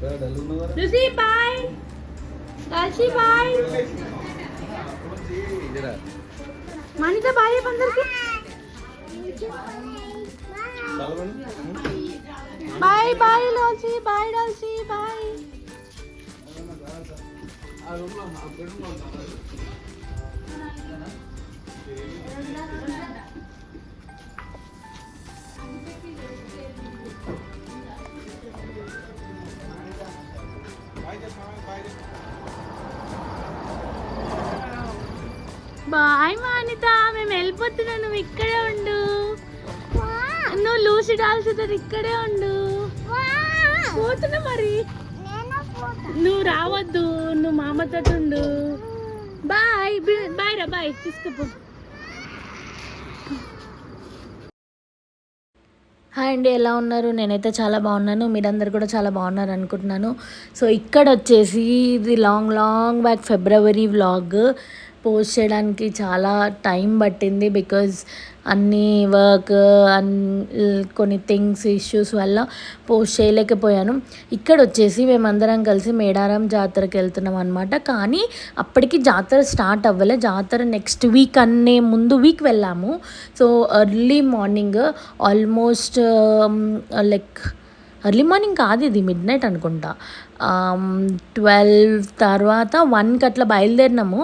Lucy, bye. Dalshi, bye. Manitha bye అందరికి bye bye Dalshi bye Dalshi bye bye Manitha మేము వెళ్ళిపోతున్నాను నువ్వు ఇక్కడే ఉండు. నువ్వు లూసి డాల్స్ ఇక్కడే ఉండు. పోతున్నా మరి. నువ్వు రావద్దు నువ్వు మామతో ఉండు. బాయ్ బాయ్ రా బాయ్ తీసుకుపో. హాయ్ అండి ఎలా ఉన్నారు? నేనైతే చాలా బాగున్నాను. మీరందరు కూడా చాలా బాగున్నారు అనుకుంటున్నాను. సో ఇక్కడ వచ్చేసి ఇది long long back February vlog post చేయడానికి చాలా టైం పట్టింది బికాజ్ అన్ని వర్క్ అన్ కొన్ని థింగ్స్ ఇష్యూస్ వల్ల పోస్ట్ చేయలేకపోయాను. ఇక్కడ వచ్చేసి మేమందరం కలిసి మేడారం జాతరకి వెళ్తున్నాం అనమాట కానీ అప్పటికి జాతర స్టార్ట్ అవ్వలే. జాతర నెక్స్ట్ వీక్ అనే ముందు వీక్ వెళ్ళాము. So early morning almost like early morning కాదు ఇది మిడ్ నైట్ అనుకుంటా ట్వెల్వ్ తర్వాత వన్కి అట్లా బయలుదేరినాము.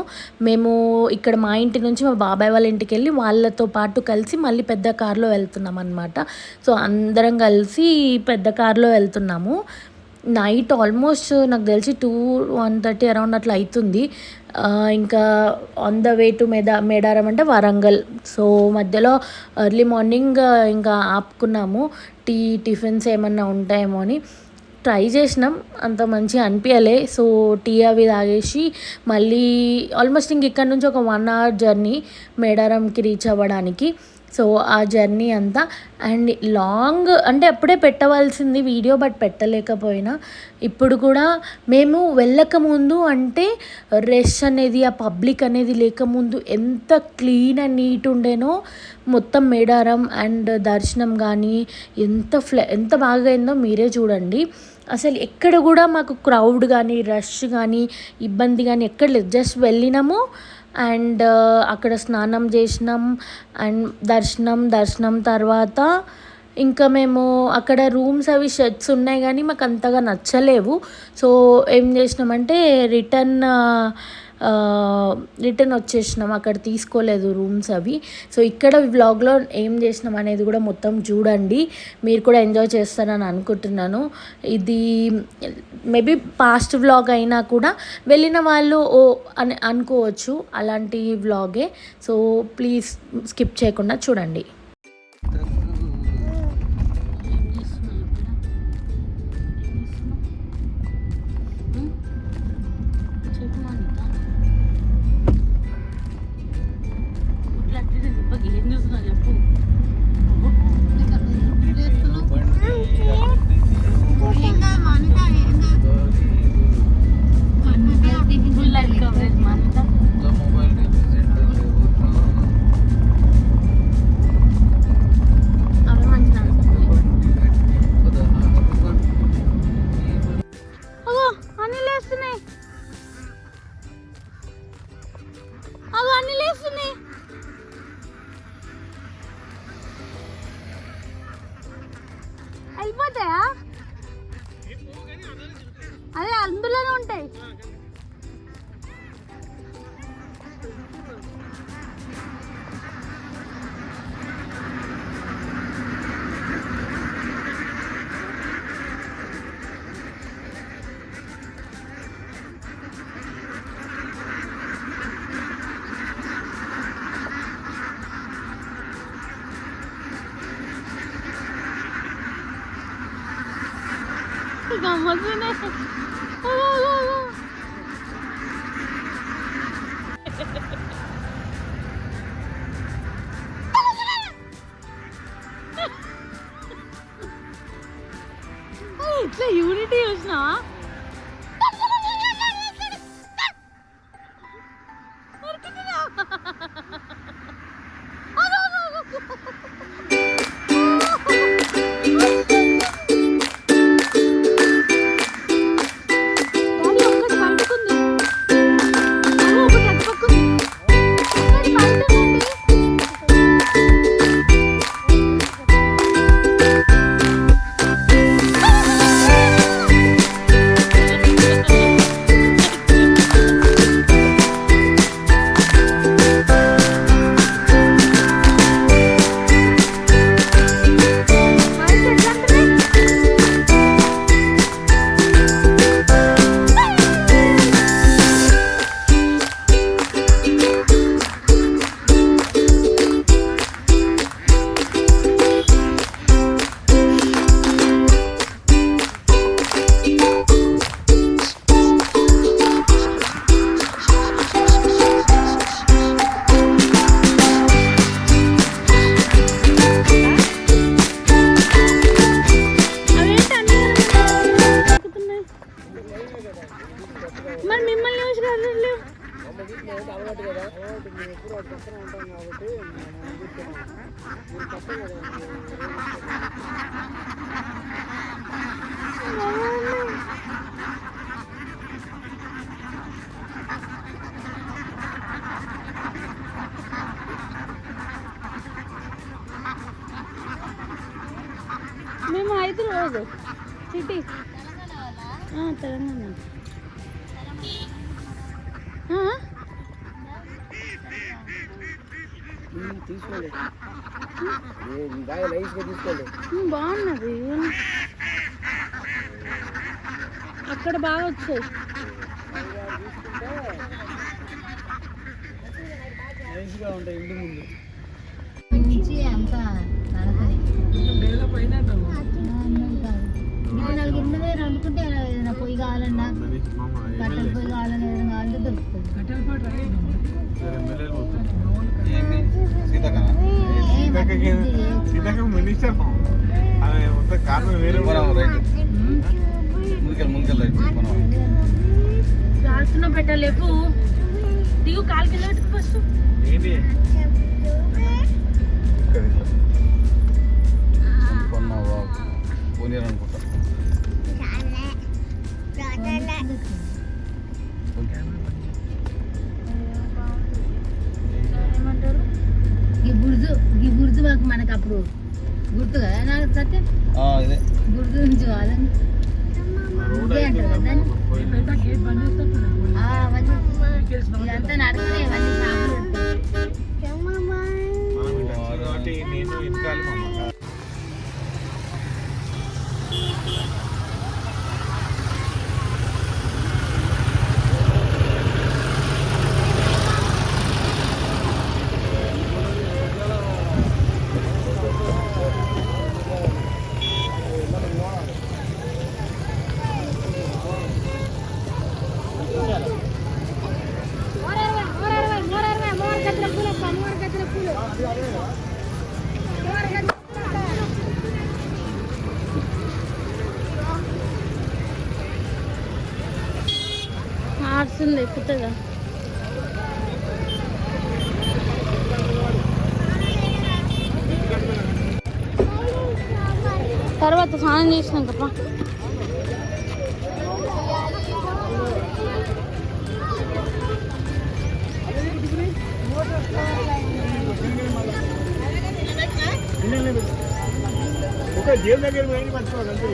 మేము ఇక్కడ మా ఇంటి నుంచి మా బాబాయ్ వాళ్ళ ఇంటికి వెళ్ళి వాళ్ళతో పాటు కలిసి మళ్ళీ పెద్ద కార్లో వెళ్తున్నాం అనమాట సో అందరం కలిసి పెద్ద కార్లో వెళ్తున్నాము. నైట్ ఆల్మోస్ట్ నాకు తెలిసి టూ వన్ థర్టీ అరౌండ్ అట్లా అవుతుంది ఇంకా ఆన్ ద వే టు మేదా మేడారం అంటే వరంగల్. సో మధ్యలో ఎర్లీ మార్నింగ్ ఇంకా ఆపుకున్నాము. టీ టిఫిన్స్ ఏమన్నా ఉంటాయేమో అని ట్రై చేసినాం. అంత మంచిగా అనిపించలే సో టీ అవి తాగేసి మళ్ళీ ఆల్మోస్ట్ ఇంక ఇక్కడ నుంచి ఒక వన్ అవర్ జర్నీ మేడారంకి రీచ్ అవ్వడానికి. సో ఆ జర్నీ అంతా. అండ్ లాంగ్ అంటే అప్పుడే పెట్టవలసింది వీడియో బట్ పెట్టలేకపోయినా. ఇప్పుడు కూడా మేము వెళ్ళకముందు అంటే రష్ అనేది ఆ పబ్లిక్ అనేది లేకముందు ఎంత క్లీన్ అండ్ నీట్ ఉండేనో మొత్తం మేడారం అండ్ దర్శనం కానీ ఎంత ఫ్లె ఎంత బాగా అయిందో మీరే చూడండి. అసలు ఎక్కడ కూడా మాకు క్రౌడ్ కానీ రష్ కానీ ఇబ్బంది కానీ ఎక్కడ లేదు. జస్ట్ వెళ్ళినాము అండ్ అక్కడ స్నానం చేసినాం అండ్ దర్శనం దర్శనం తర్వాత ఇంకా మేము అక్కడ రూమ్స్ అవి షెడ్స్ ఉన్నాయి కానీ మాకు అంతగా నచ్చలేవు. సో ఏం చేసినామంటే రిటర్న్ రిటర్న్ వచ్చేసినాం. అక్కడ తీసుకోలేదు రూమ్స్ అవి. సో ఇక్కడ వ్లాగ్లో ఏం చేసినాం అనేది కూడా మొత్తం చూడండి. మీరు కూడా ఎంజాయ్ చేస్తారని అనుకుంటున్నాను. ఇది మేబీ పాస్ట్ వ్లాగ్ అయినా కూడా వెళ్ళిన వాళ్ళు ఓ అని అనుకోవచ్చు. అలాంటి వ్లాగే. సో ప్లీజ్ స్కిప్ చేయకుండా చూడండి. అన్ని లేస్తున్నాయి వెళ్ళిపోతాయా అదే అందులోనే ఉంటాయి. ఎంత యూనిటీ చూసినావా? ఆ, తెలంగాణ ఆ? తీసుకోండి తీసుకోండి బాగున్నది. అక్కడ బాగా వచ్చాయి. నైస్గా ఉంటాయి ఇంటి ముందు. కావాలన్నా కట్టెల పొయ్యి కావాలన్నా ఏదైనా కావాలంటే దొరుకుతుంది. ఏ మట్టి సీతాకం మినిస్టర్ ఆమె మొత్తం కారణం వేరే కాల్చిన పెట్టలేపు దిగు కాలు కింద పెట్టుకు ఫస్ట్ ఏంటి? అనుకుంటా ఈ బుర్జు ఈ బుర్జు మాకు మనకు అప్పుడు గుర్తు కదా? నాకు సత్యం? ఇదే బుర్జు నుంచి వాళ్ళని తర్వాత స్నానం చేసినాక పా. ఒక దగ్గర పోయి మర్చిపోదు అంతే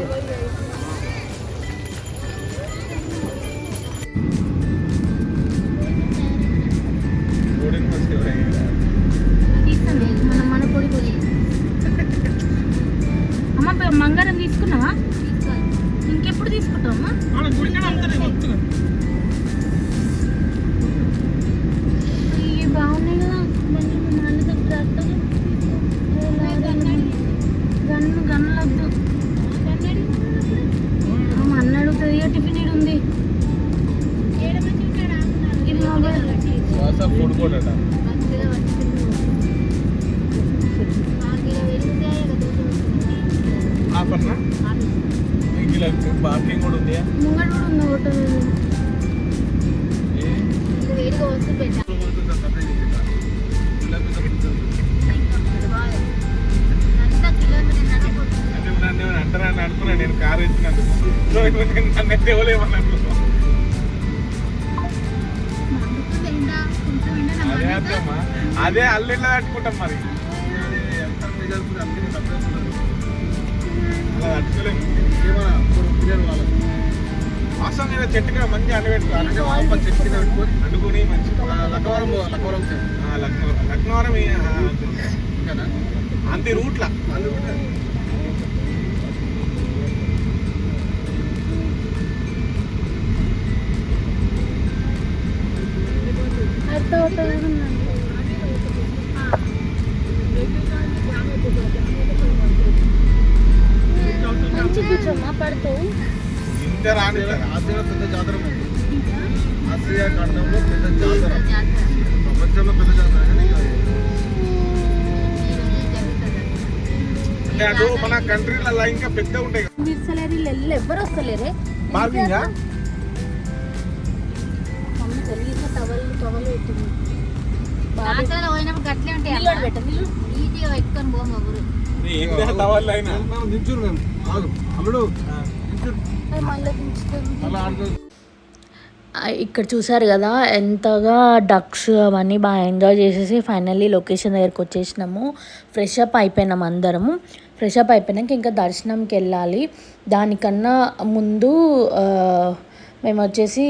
как тут వాస్తవం మీద చెట్టు మీద మంచిగా అన్ని చెట్టు అండుకొని మంచి లక్నవరం లక్నవరం లక్నవరం ఆ, అంతే రూట్ల. అర్థ హోటల్ కూర్చోమ్మా పడుతూ ఇంత రాని ఆసియా పెద్ద జాతర ఆసియా ఖండంలో పెద్ద జాతర. ప్రపంచంలో పెద్ద జాతర కానీ అంటే అటు మన కంట్రీలలో ఇంకా పెద్ద ఉంటాయి. కదా మిర్సలేరు వీళ్ళు ఎవ్వరు వస్తలేరే టవల్ టవల్ జాతరలో పోయినప్పుడు గట్లే ఉంటాయి పెట్టండి ఈజీగా పెట్టుకొని పోము నించురు మేము. నించురు. ఇక్కడ చూసారు కదా ఎంతగా డక్స్ అవన్నీ బాగా ఎంజాయ్ చేసేసి ఫైనల్లీ లొకేషన్ దగ్గరికి వచ్చేసినాము. ఫ్రెష్ అప్ అయిపోయినాం అందరము. ఫ్రెష్ అప్ అయిపోయినాక ఇంకా దర్శనంకి వెళ్ళాలి. దానికన్నా ముందు మేము వచ్చేసి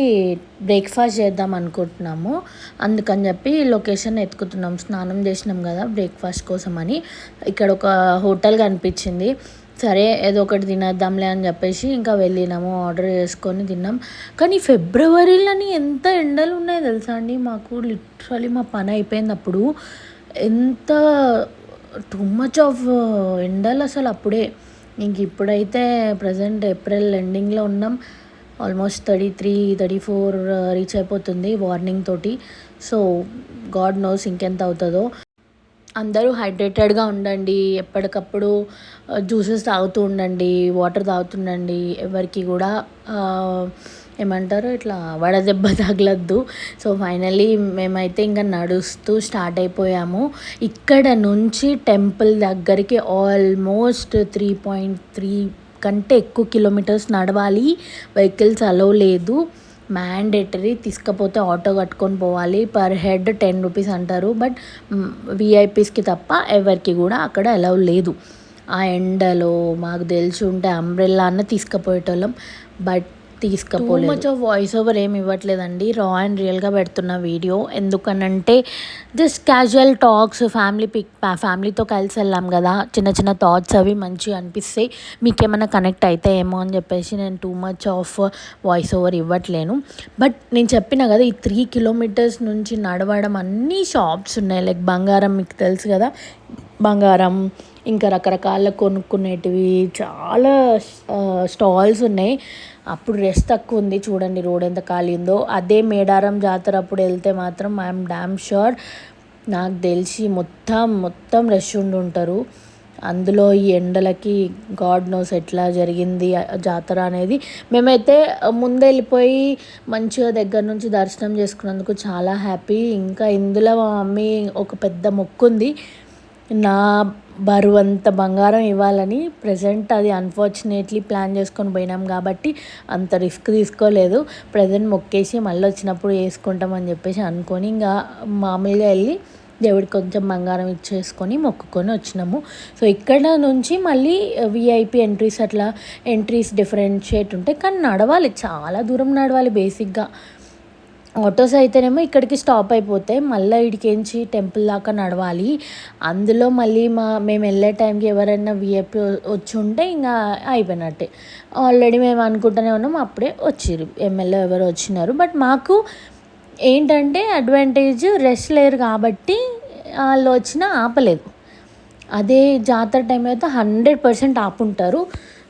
బ్రేక్ఫాస్ట్ చేద్దాం అనుకుంటున్నాము. అందుకని చెప్పి లొకేషన్ ఎత్తుకుతున్నాం. స్నానం చేసినాం కదా బ్రేక్ఫాస్ట్ కోసం అని ఇక్కడ ఒక హోటల్ కనిపించింది. సరే ఏదో ఒకటి తినేద్దాంలే అని చెప్పేసి ఇంకా వెళ్ళినాము. ఆర్డర్ చేసుకొని తిన్నాం. కానీ ఫిబ్రవరిలోని ఎంత ఎండలు ఉన్నాయో తెలుసా అండి? మాకు లిటరలీ మా పని అయిపోయింది అప్పుడు. ఎంత టూ మచ్ ఆఫ్ ఎండలు అసలు అప్పుడే. ఇంక ఇప్పుడైతే ప్రజెంట్ ఏప్రిల్ ఎండింగ్లో ఉన్నాం. Almost thirty three thirty four uh, reach అయిపోతుంది వార్నింగ్ తోటి. సో గాడ్ నోస్ ఇంకెంత అవుతుందో. అందరూ హైడ్రేటెడ్గా ఉండండి. ఎప్పటికప్పుడు uh, జ్యూసెస్ తాగుతూ ఉండండి వాటర్ తాగుతుండండి. ఎవరికి కూడా uh, ఏమంటారు ఇట్లా వడదెబ్బ తగలద్దు. సో ఫైనలీ మేమైతే ఇంకా నడుస్తూ స్టార్ట్ అయిపోయాము. ఇక్కడ నుంచి టెంపుల్ దగ్గరికి ఆల్మోస్ట్ త్రీ పాయింట్ త్రీ కంటే ఎక్కువ కిలోమీటర్స్ నడవాలి. వెహికల్స్ అలో లేదు. మ్యాండేటరీ తీసుకపోతే ఆటో కట్టుకొని పోవాలి. పర్ హెడ్ టెన్ రూపీస్ అంటారు. బట్ విఐపీస్కి తప్ప ఎవరికి కూడా అక్కడ అలౌ లేదు. ఆ ఎండలో మాకు తెలిసి ఉంటే అంబ్రెల్లా అన్న తీసుకుపోయేటోళ్ళం. బట్ తీసుకపోలేదు. మచ్ ఆఫ్ వాయిస్ ఓవర్ ఏమి ఇవ్వట్లేదండి. రా అండ్ రియల్గా పెడుతున్న వీడియో. ఎందుకనంటే just casual talks family pic ఫ్యామిలీతో కలిసి వెళ్ళాం కదా. చిన్న చిన్న థాట్స్ అవి మంచిగా అనిపిస్తాయి మీకు ఏమైనా కనెక్ట్ అయితే ఏమో అని చెప్పేసి నేను too much of voice over ఇవ్వట్లేను. But నేను చెప్పిన కదా ఈ త్రీ కిలోమీటర్స్ నుంచి నడవడం అన్ని షాప్స్ ఉన్నాయి. లైక్ బంగారం మీకు తెలుసు కదా. బంగారం ఇంకా రకరకాల కొనుక్కునేటివి చాలా స్టాల్స్ ఉన్నాయి. అప్పుడు రెస్ట్ తక్కువ ఉంది. చూడండి రోడ్ ఎంత ఖాళీ ఉందో. అదే మేడారం జాతర అప్పుడు వెళ్తే మాత్రం ఐఎమ్ డామ్ షూర్ నాకు తెలిసి మొత్తం మొత్తం రష్ ఉండి ఉంటారు. అందులో ఈ ఎండలకి గాడ్ నోస్ ఎట్లా జరిగింది జాతర అనేది. మేమైతే ముందే వెళ్ళిపోయి మంచిగా దగ్గర నుంచి దర్శనం చేసుకున్నందుకు చాలా హ్యాపీ ఇంకా ఇందులో మా మమ్మీ ఒక పెద్ద మొక్కు ఉంది నా బరువు అంత బంగారం ఇవ్వాలని ప్రజెంట్ అది అన్ఫార్చునేట్లీ ప్లాన్ చేసుకొని పోయినాం కాబట్టి అంత రిస్క్ తీసుకోలేదు. ప్రజెంట్ మొక్కేసి మళ్ళీ వచ్చినప్పుడు వేసుకుంటామని చెప్పేసి అనుకొని ఇంకా మామూలుగా వెళ్ళి దేవుడికి కొంచెం బంగారం ఇచ్చేసుకొని మొక్కుకొని వచ్చినాము. సో ఇక్కడ నుంచి మళ్ళీ విఐపి ఎంట్రీస్ అట్లా ఎంట్రీస్ డిఫరెన్షియేట్ ఉంటాయి. కానీ నడవాలి చాలా దూరం నడవాలి బేసిక్గా ఆటోస్ అయితేనేమో ఇక్కడికి స్టాప్ అయిపోతాయి. మళ్ళీ ఇడికించి టెంపుల్ దాకా నడవాలి. అందులో మళ్ళీ మా మేము వెళ్ళే టైంకి ఎవరైనా విఐపి వచ్చి ఉంటే ఇంకా అయిపోయినట్టే. ఆల్రెడీ మేము అనుకుంటూనే ఉన్నాం అప్పుడే వచ్చిర్రు. ఎమ్మెల్యే ఎవరు వచ్చినారు. బట్ మాకు ఏంటంటే అడ్వాంటేజ్ రెస్ట్ లేరు కాబట్టి వాళ్ళు వచ్చినా ఆపలేదు. అదే జాతర టైం అయితే హండ్రెడ్ పర్సెంట్ ఆపుంటారు.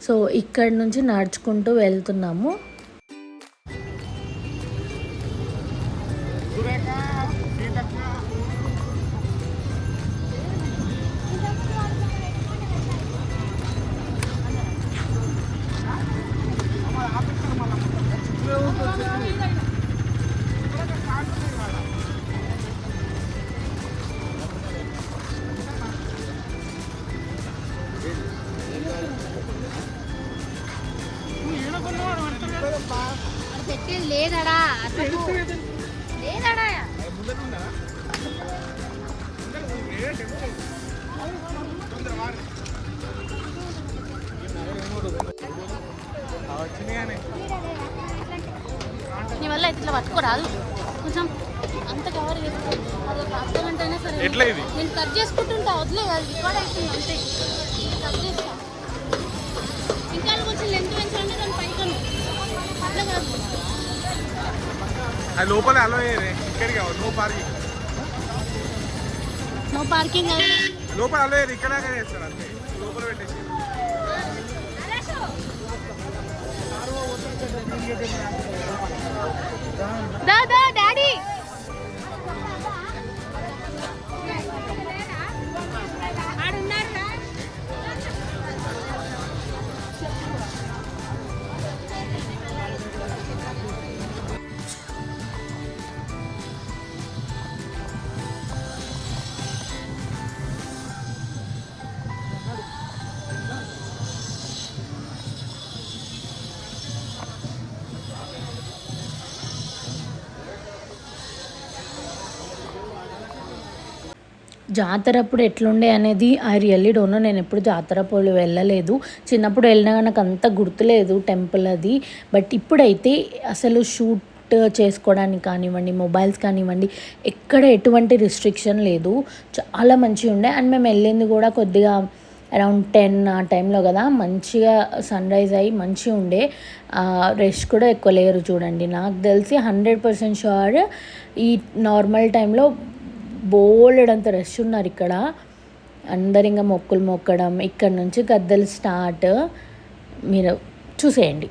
సో ఇక్కడ నుంచి నడుచుకుంటూ వెళ్తున్నాము. లేదడా అసలు లేదడా? వచ్చినాయనే. నీ వల్ల అయితే ఇట్లా పట్టుకోరాదు. కొంచెం అంత కవర్ చేసుకో. అదొక అర్ధ గంట అయినా సరే. ఎట్లా ఇది? నేను కట్ చేసుకుంటుంటా వదిలే అది రికార్డ్ అవుతుంది అంతే. అది లోపల అలో ఇక్కడికి నో పార్కింగ్ నో పార్కింగ్ లోపల అలో ఇక్కడ చేస్తారు అంతే. లోపల పెట్టేసి. జాతర అప్పుడు ఎట్లుండే అనేది ఐ రియల్లీ డోనో నేను ఎప్పుడు జాతర పోలు వెళ్ళలేదు. చిన్నప్పుడు వెళ్ళినా నాకు అంత గుర్తులేదు టెంపుల్ అది. బట్ ఇప్పుడైతే అసలు షూట్ చేసుకోవడానికి కానివ్వండి మొబైల్స్ కానివ్వండి ఎక్కడ ఎటువంటి రిస్ట్రిక్షన్ లేదు. చాలా మంచిగా ఉండే. అండ్ మేము వెళ్ళింది కూడా కొద్దిగా అరౌండ్ టెన్ ఆ టైంలో కదా. మంచిగా సన్ రైజ్ అయ్యి మంచిగా ఉండే. రెస్ట్ కూడా ఎక్కువ లేరు చూడండి. నాకు తెలిసి హండ్రెడ్ పర్సెంట్ షూర్ ఈ నార్మల్ టైంలో బోలెడంత రష్ ఉన్నారు ఇక్కడ. అందరు ఇంకా మొక్కులు మొక్కడం ఇక్కడ నుంచి గద్దలు స్టార్ట్ మీరు చూసేయండి.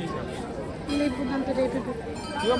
చేశారు ఇప్పుడు అంత ఇక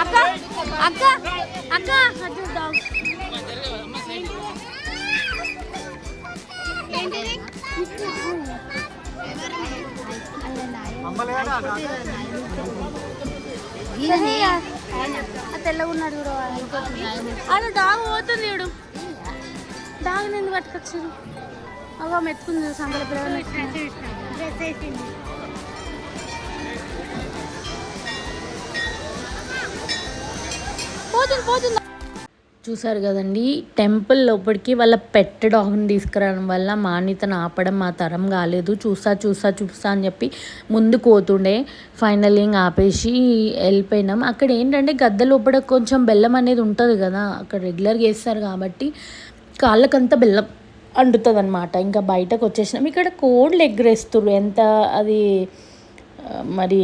అక్క అక్క అక్క. అది డాగ్ తెల్లగా ఉన్నాడు చూడు ఆడ డాగ్ పోతుంది చూడు. తాగిన ఎందుకు పట్టుకొచ్చారు? అవ్వ మెత్తుకుంది సంగల పిల్లలు పోతుంది పోతుంది. చూసారు కదండి టెంపుల్ లోపలికి వాళ్ళ పెట్ డాగ్ని తీసుకురావడం వల్ల మాన్యతను ఆపడం మా తరం కాలేదు. చూసా చూసా చూసా అని చెప్పి ముందు పోతుండే ఫైనల్ ఇంకా ఆపేసి వెళ్ళిపోయినాం. అక్కడ ఏంటంటే గద్ద లోపల కొంచెం బెల్లం అనేది ఉంటుంది కదా అక్కడ రెగ్యులర్గా వేస్తారు కాబట్టి కాళ్ళకంతా బెల్లం అంటుతుంది అనమాట ఇంకా బయటకు వచ్చేసినాం. ఇక్కడ కోడ్లు ఎగ్గరేస్తారు ఎంత అది మరి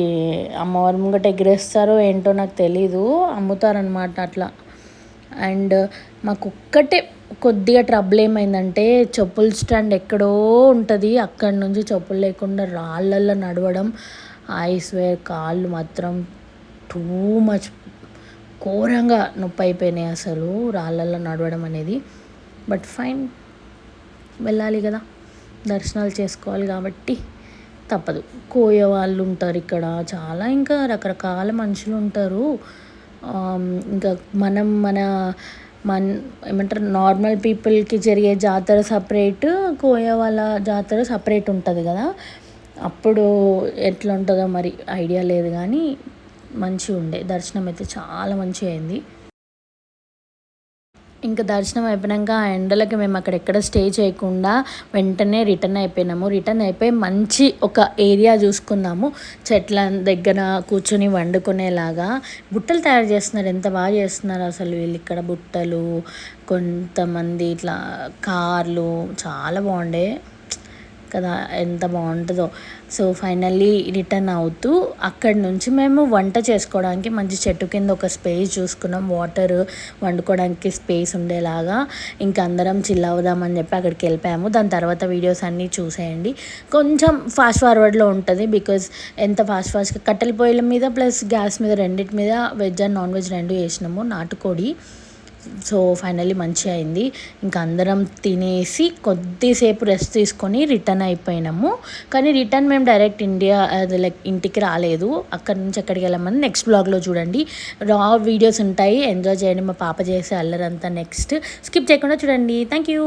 అమ్మవారి ముంగట ఎగరేస్తారో ఏంటో నాకు తెలీదు అమ్ముతారనమాట అట్లా. అండ్ మాకు ఒక్కటే కొద్దిగా ట్రబుల్ ఏమైందంటే చెప్పుల స్టాండ్ ఎక్కడో ఉంటుంది అక్కడి నుంచి చెప్పులు లేకుండా రాళ్ళల్లో నడవడం. ఐస్ వేర్ కాళ్ళు మాత్రం టూ మచ్ ఘోరంగా నొప్పి అయిపోయినాయి అసలు రాళ్ళల్లో నడవడం అనేది. బట్ ఫైన్ వెళ్ళాలి కదా దర్శనాలు చేసుకోవాలి కాబట్టి. తప్పదు. కోయ వాళ్ళు ఉంటారు ఇక్కడ. చాలా ఇంకా రకరకాల మనుషులు ఉంటారు ఇంకా మనం మన మన్ ఏమంటారు నార్మల్ పీపుల్కి జరిగే జాతర సపరేట్ కోయ వాళ్ళ జాతర సపరేట్ ఉంటుంది కదా. అప్పుడు ఎట్లా ఉంటుందో మరి ఐడియా లేదు కానీ మంచిగా ఉండే దర్శనం అయితే చాలా మంచిగా అయింది ఇంకా దర్శనం అయిపోయాక ఆ ఎండలకి మేము అక్కడ ఎక్కడ స్టే చేయకుండా వెంటనే రిటర్న్ అయిపోయినాము. రిటర్న్ అయిపోయి మంచి ఒక ఏరియా చూసుకున్నాము. చెట్ల దగ్గర కూర్చొని వండుకునేలాగా. బుట్టలు తయారు చేస్తున్నారు. ఎంత బాగా చేస్తున్నారు అసలు వీళ్ళు ఇక్కడ బుట్టలు కొంతమంది ఇట్లా కార్లు చాలా బాగుండే. కదా ఎంత బాగుంటుందో. సో ఫైనల్లీ రిటర్న్ అవుతూ అక్కడి నుంచి మేము వంట చేసుకోవడానికి మంచి చెట్టు కింద ఒక స్పేస్ చూసుకున్నాం. వాటర్ వండుకోవడానికి స్పేస్ ఉండేలాగా. ఇంకా అందరం చిల్ అవుదామని చెప్పి అక్కడికి వెళ్ళిపోయాము. దాని తర్వాత వీడియోస్ అన్నీ చూసేయండి. కొంచెం ఫాస్ట్ ఫార్వర్డ్లో ఉంటుంది బికాజ్ ఎంత ఫాస్ట్ ఫాస్ట్గా కట్టెల పొయ్యిల మీద ప్లస్ గ్యాస్ మీద రెండింటి మీద వెజ్ అండ్ నాన్ వెజ్ రెండు వేసినాము నాటుకోడి. సో ఫైనల్లీ మంచి అయింది. ఇంకా అందరం తినేసి కొద్దిసేపు రెస్ట్ తీసుకొని రిటర్న్ అయిపోయినాము. కానీ రిటర్న్ మేము డైరెక్ట్ ఇండియా అది లైక్ ఇంటికి రాలేదు. అక్కడి నుంచి ఎక్కడికి వెళ్ళామని నెక్స్ట్ బ్లాగ్లో చూడండి. రా వీడియోస్ ఉంటాయి. ఎంజాయ్ చేయండి. మా పాప చేసే అల్లరంతా నెక్స్ట్. స్కిప్ చేయకుండా చూడండి. Thank you.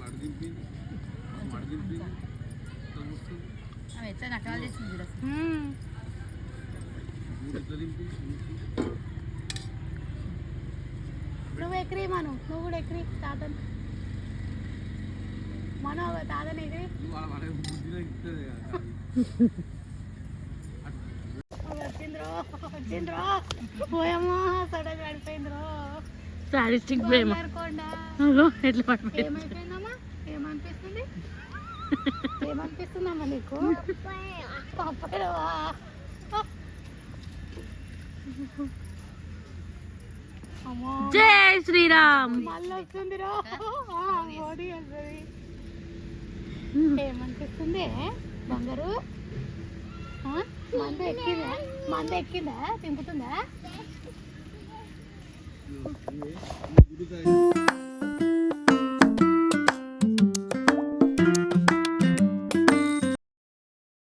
నువ్వు ఎక్కరి మను? నువ్వు కూడా ఎక్కరి తాతను? మనో తాతని ఎక్కరి వచ్చింద్రో పోయమ్మా సడన్ పడిపోయింద్రో ప్రేమ. అగో ఎట్లా పడిపోయింది ఏమనిపిస్తుందమ్మా నీకు? పప్పడవా జై శ్రీరామ్. మళ్ళీ వస్తుందిరా ఓడి ఏమనిపిస్తుంది? బంగారు? ఆ? మంద ఎక్కిందా? మంద ఎక్కిందా? తింపుతుందా?